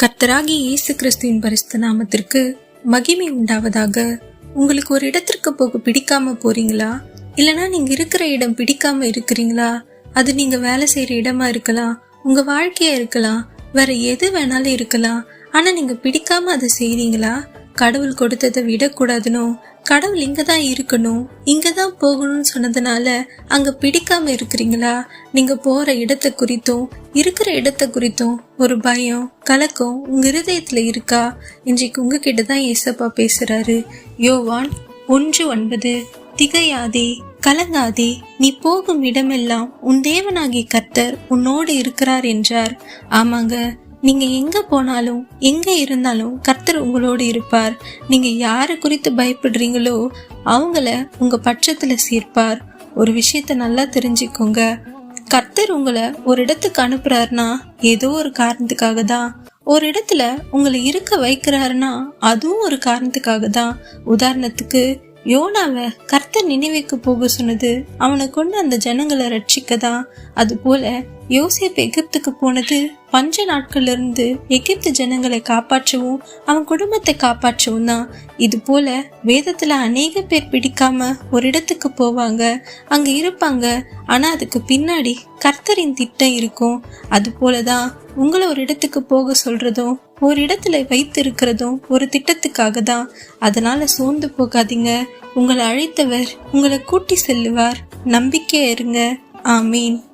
கத்தராகி இயேசு கிறிஸ்துவின் பரிசுத்த நாமத்திற்கு மகிமை உண்டாவதாக. உங்களுக்கு ஒரு இடத்திற்கு போக பிடிக்காம போறீங்களா? இல்லனா நீங்க இருக்கிற இடம் பிடிக்காம இருக்கிறீங்களா? அது நீங்க வேலை செய்யற இடமா இருக்கலாம் உங்க வாழ்க்கையா இருக்கலாம் வேற எது வேணாலும் இருக்கலாம். ஆனா நீங்க பிடிக்காம அதை செய்றீங்களா? கடவுள் கொடுத்ததை விடக்கூடாதுனோ? கடவுள் இங்கே தான் இருக்கணும். இங்கே தான் போகணும்னு சொன்னதுனால அங்கே பிடிக்காம இருக்கிறீங்களா? நீங்கள் போகிற இடத்தை குறித்தும் இருக்கிற இடத்தை குறித்தும் ஒரு பயம் கலக்கம் உங்கள் ஹிருதயத்தில் இருக்கா? இன்றைக்கு உங்ககிட்ட தான் ஏசப்பா பேசுகிறாரு யோவான் ஒன்று ஒன்பது திகையாதே கலங்காதே நீ போகும் இடமெல்லாம் உன் தேவனாகிய கர்த்தர் உன்னோடு இருக்கிறார் என்றார். ஆமாங்க நீங்க எங்க போனாலும் எங்க இருந்தாலும் கர்த்தர் உங்களோடு இருப்பார். நீங்க யாரை குறித்து பயப்படுறீங்களோ அவங்கள உங்க பட்சத்துல சேர்ப்பார். ஒரு விஷயத்த நல்லா தெரிஞ்சுக்கோங்க. கர்த்தர் உங்களை ஒரு இடத்துக்கு அனுப்புறாருனா ஏதோ ஒரு காரணத்துக்காக தான். ஒரு இடத்துல உங்களை இருக்க வைக்கிறாருன்னா அதுவும் ஒரு காரணத்துக்காக தான். உதாரணத்துக்கு யோனாவை கர்த்தர் நினைவுக்கு போக சொன்னது அவனை கொண்டு அந்த ஜனங்களை ரட்சிக்க தான் அது போல யோசேப் எகிப்துக்கு போனது. பஞ்ச நாட்கள்ல இருந்து எகிப்து ஜனங்களை காப்பாற்றவும் அவன் குடும்பத்தை காப்பாற்றவும் தான். இது போல வேதத்துல அநேக பேர் பிடிக்காம ஒரு இடத்துக்கு போவாங்க. அங்க இருப்பாங்க. ஆனா அதுக்கு பின்னாடி கர்த்தரின் திட்டம் இருக்கும். அது போலதான் உங்களை ஒரு இடத்துக்கு போக சொல்றதும் ஒரு இடத்துல வைத்து இருக்கிறதும் ஒரு திட்டத்துக்காக தான். அதனால சோர்ந்து போகாதீங்க. உங்களை அழைத்தவர் உங்களை கூட்டி செல்லுவார். நம்பிக்கையா இருங்க. ஆமீன்.